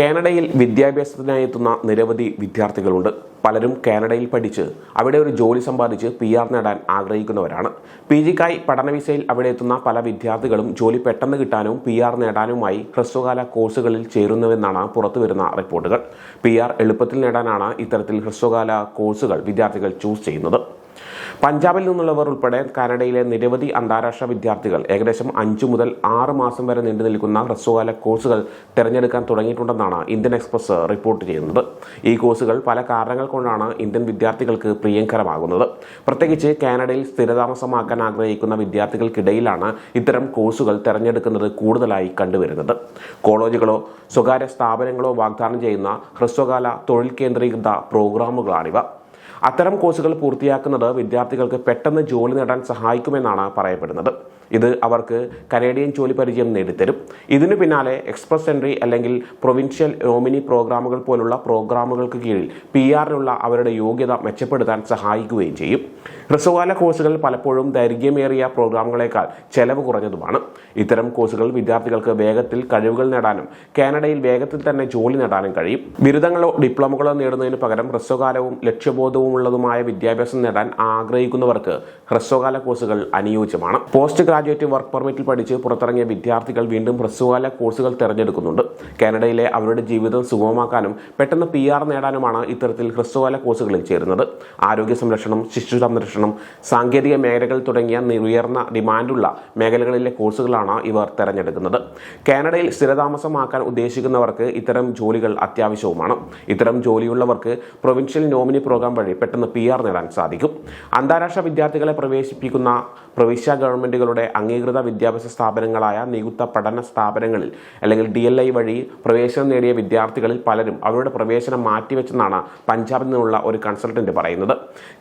കാനഡയിൽ വിദ്യാഭ്യാസത്തിനായി എത്തുന്ന നിരവധി വിദ്യാർത്ഥികളുണ്ട്. പലരും കാനഡയിൽ പഠിച്ച് അവിടെ ഒരു ജോലി സമ്പാദിച്ച് പി ആർ നേടാൻ ആഗ്രഹിക്കുന്നവരാണ്. പി ജിക്കായി പഠന വിസയിൽ അവിടെ എത്തുന്ന പല വിദ്യാർത്ഥികളും ജോലി പെട്ടെന്ന് കിട്ടാനും പി ആർ നേടാനുമായി ഹ്രസ്വകാല കോഴ്സുകളിൽ ചേരുന്നുവെന്നാണ് പുറത്തുവരുന്ന റിപ്പോർട്ടുകൾ. പി ആർ എളുപ്പത്തിൽ നേടാനാണ് ഇത്തരത്തിൽ ഹ്രസ്വകാല കോഴ്സുകൾ വിദ്യാർത്ഥികൾ ചൂസ് ചെയ്യുന്നത്. പഞ്ചാബിൽ നിന്നുള്ളവർ ഉൾപ്പെടെ കാനഡയിലെ നിരവധി അന്താരാഷ്ട്ര വിദ്യാർത്ഥികൾ ഏകദേശം അഞ്ചു മുതൽ ആറ് മാസം വരെ നീണ്ടു നിൽക്കുന്ന ഹ്രസ്വകാല കോഴ്സുകൾ തിരഞ്ഞെടുക്കാൻ തുടങ്ങിയിട്ടുണ്ടെന്നാണ് ഇന്ത്യൻ എക്സ്പ്രസ് റിപ്പോർട്ട് ചെയ്യുന്നത്. ഈ കോഴ്സുകൾ പല കാരണങ്ങൾ കൊണ്ടാണ് ഇന്ത്യൻ വിദ്യാർത്ഥികൾക്ക് പ്രിയങ്കരമാകുന്നത്. പ്രത്യേകിച്ച് കാനഡയിൽ സ്ഥിരതാമസമാക്കാൻ ആഗ്രഹിക്കുന്ന വിദ്യാർത്ഥികൾക്കിടയിലാണ് ഇത്തരം കോഴ്സുകൾ തിരഞ്ഞെടുക്കുന്നത് കൂടുതലായി കണ്ടുവരുന്നത്. കോളേജുകളോ സ്വകാര്യ സ്ഥാപനങ്ങളോ വാഗ്ദാനം ചെയ്യുന്ന ഹ്രസ്വകാല തൊഴിൽ കേന്ദ്രീകൃത പ്രോഗ്രാമുകളാണിവ. അത്തരം കോഴ്സുകൾ പൂർത്തിയാക്കുന്നത് വിദ്യാർത്ഥികൾക്ക് പെട്ടെന്ന് ജോലി നേടാൻ സഹായിക്കുമെന്നാണ് പറയപ്പെടുന്നത്. ഇത് അവർക്ക് കനേഡിയൻ ജോലി പരിചയം നേടിത്തരും. ഇതിനു പിന്നാലെ എക്സ്പ്രസ് എൻട്രി അല്ലെങ്കിൽ പ്രൊവിൻഷ്യൽ നോമിനി പ്രോഗ്രാമുകൾ പോലുള്ള പ്രോഗ്രാമുകൾക്ക് കീഴിൽ പി ആറിനുള്ള അവരുടെ യോഗ്യത മെച്ചപ്പെടുത്താൻ സഹായിക്കുകയും ചെയ്യും. ഹ്രസ്വകാല കോഴ്സുകൾ പലപ്പോഴും ദൈർഘ്യമേറിയ പ്രോഗ്രാമുകളേക്കാൾ ചെലവ് കുറഞ്ഞതുമാണ്. ഇത്തരം കോഴ്സുകൾ വിദ്യാർത്ഥികൾക്ക് വേഗത്തിൽ കഴിവുകൾ നേടാനും കാനഡയിൽ വേഗത്തിൽ തന്നെ ജോലി നേടാനും കഴിയും. ബിരുദങ്ങളോ ഡിപ്ലോമകളോ നേടുന്നതിന് പകരം ഹ്രസ്വകാലവും ലക്ഷ്യബോധവുമുള്ളതുമായ വിദ്യാഭ്യാസം നേടാൻ ആഗ്രഹിക്കുന്നവർക്ക് ഹ്രസ്വകാല കോഴ്സുകൾ അനുയോജ്യമാണ്. പോസ്റ്റ് ഗ്രാജുവേറ്റ് വർക്ക് പെർമിറ്റിൽ പഠിച്ച് പുറത്തിറങ്ങിയ വിദ്യാർത്ഥികൾ വീണ്ടും ഹ്രസ്വകാല കോഴ്സുകൾ തിരഞ്ഞെടുക്കുന്നുണ്ട്. കാനഡയിലെ അവരുടെ ജീവിതം സുഗമമാക്കാനും പെട്ടെന്ന് പി ആർ നേടാനുമാണ് ഇത്തരത്തിൽ ഹ്രസ്വകാല കോഴ്സുകളിൽ ചേരുന്നത്. ആരോഗ്യ സംരക്ഷണം ശിശു സംരക്ഷണം സാങ്കേതിക മേഖലകൾ തുടങ്ങിയ ഉയർന്ന ഡിമാൻഡുള്ള മേഖലകളിലെ കോഴ്സുകളാണ് ഇവർ തിരഞ്ഞെടുക്കുന്നത്. കാനഡയിൽ സ്ഥിരതാമസമാക്കാൻ ഉദ്ദേശിക്കുന്നവർക്ക് ഇത്തരം ജോലികൾ അത്യാവശ്യവുമാണ്. ഇത്തരം ജോലിയുള്ളവർക്ക് പ്രൊവിൻഷ്യൽ നോമിനി പ്രോഗ്രാം വഴി പെട്ടെന്ന് പി ആർ നേടാൻ സാധിക്കും. അന്താരാഷ്ട്ര വിദ്യാർത്ഥികളെ പ്രവേശിപ്പിക്കുന്ന പ്രവിശ്യ ഗവൺമെന്റുകളുടെ അംഗീകൃത വിദ്യാഭ്യാസ സ്ഥാപനങ്ങളായ നിയുക്ത പഠന സ്ഥാപനങ്ങളിൽ അല്ലെങ്കിൽ ഡി എൽ ഐ വഴി പ്രവേശനം നേടിയ വിദ്യാർത്ഥികളിൽ പലരും അവരുടെ പ്രവേശനം മാറ്റിവെച്ചെന്നാണ് പഞ്ചാബിൽ നിന്നുള്ള ഒരു കൺസൾട്ടന്റ് പറയുന്നത്.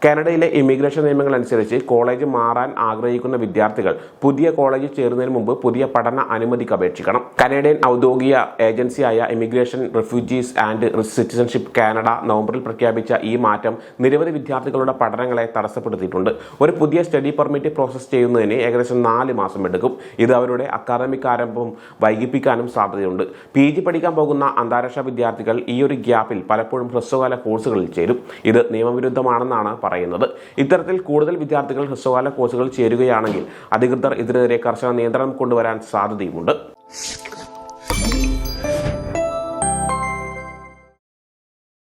കാനഡയിലെ ഇമിഗ്രേഷൻ നിയമങ്ങൾ അനുസരിച്ച് കോളേജ് മാറാൻ ആഗ്രഹിക്കുന്ന വിദ്യാർത്ഥികൾ പുതിയ കോളേജിൽ ചേരുന്നതിന് മുമ്പ് പുതിയ പഠന അനുമതിക്ക് അപേക്ഷിക്കണം. കനേഡിയൻ ഔദ്യോഗിക ഏജൻസിയായ immigration refugees and citizenship Canada നവംബറിൽ പ്രഖ്യാപിച്ച ഈ മാറ്റം നിരവധി വിദ്യാർത്ഥികളുടെ പഠനങ്ങളെ തടസ്സപ്പെടുത്തിയിട്ടുണ്ട്. ഒരു പുതിയ സ്റ്റഡി പെർമിറ്റ് പ്രോസസ്സ് ചെയ്യുന്നതിന് ഏകദേശം നാല് മാസം എടുക്കും. ഇത് അവരുടെ അക്കാദമിക് ആരംഭം വൈകിപ്പിക്കാനും സാധ്യതയുണ്ട്. പി ജി പഠിക്കാൻ പോകുന്ന അന്താരാഷ്ട്ര വിദ്യാർത്ഥികൾ ഈ ഒരു ഗ്യാപ്പിൽ പലപ്പോഴും ഹ്രസ്വകാല കോഴ്സുകളിൽ ചേരും. ഇത് നിയമവിരുദ്ധമാണെന്നാണ് പറയുന്നത്. ഇത്തരത്തിൽ കൂടുതൽ വിദ്യാർത്ഥികൾ ഹ്രസ്വകാല കോഴ്സുകൾ ചേരുകയാണെങ്കിൽ അധികൃതർ ഇതിനെതിരെ കർശന നിയന്ത്രണം കൊണ്ടുവരാൻ സാധ്യതയുമുണ്ട്.